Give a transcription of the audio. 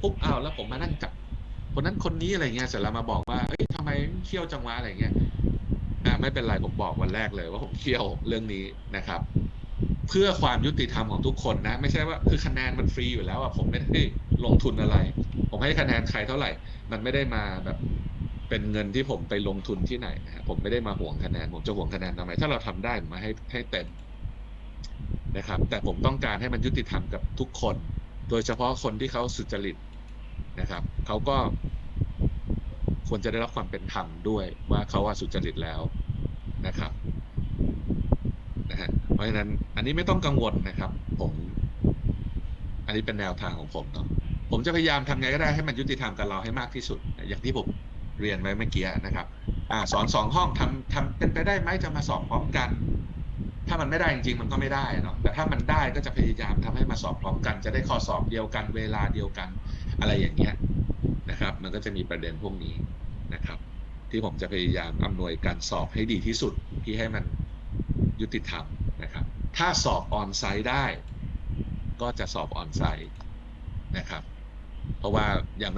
ปุ๊บอ้าวแล้วผมมานั่งจับคนนั้นคนนี้อะไรเงี้ยเสร็จแล้วมาบอกว่าเอ้ยทำไมเคี่ยวจังวะอะไรเงี้ยอ่าไม่เป็นไรผมบอกวันแรกเลย ว่าผมเคี่ยวเรื่องนี้นะครับ เพื่อความยุติธรรมของทุกคนนะ ไม่ใช่ว่าคือคะแนนมันฟรีอยู่แล้วอะผมไม่ได้ลงทุนอะไร ผมให้คะแนนใครเท่าไหร่ มันไม่ได้มาแบบเป็นเงินที่ผมไปลงทุนที่ไหนนะผมไม่ได้มาห่วงคะแนน ผมจะห่วงคะแนนทำไม ถ้าเราทำได้ผมมาให้ให้เต็มนะครับ แต่ผมต้องการให้มันยุติธรรมกับทุกคน โดยเฉพาะคนที่เขาสุจริต นะครับเขาก็ควรจะได้รับความเป็นธรรมด้วยว่าเขาว่าสุจริตแล้วนะครับนะฮะเพราะฉะนั้นอันนี้ไม่ต้องกังวลนะครับ ผม อันนี้เป็นแนวทางของผมเนาะผมจะพยายามทำไงก็ได้ให้มันยุติธรรมกับเราให้มากที่สุด อย่างที่ผมเรียนไว้เมื่อกี้นะครับอ่าสอนสองห้องทำทำเป็นไปได้ไหมจะมาสอบพร้อมกัน ถ้ามันไม่ได้จริงๆมันก็ไม่ได้เนาะแต่ถ้ามันได้ก็จะพยายามทำให้มาสอบพร้อมกัน จะได้ข้อสอบเดียวกัน เวลาเดียวกัน อะไรอย่างเงี้ยนะครับ มันก็จะมีประเด็นพวกนี้นะครับ ที่ผมจะพยายามอำนวยการสอบให้ดีที่สุดที่ให้มันยุติธรรมนะครับ ถ้าสอบออนไซต์ได้ ก็จะสอบออนไซต์นะครับ เพราะว่าอย่าง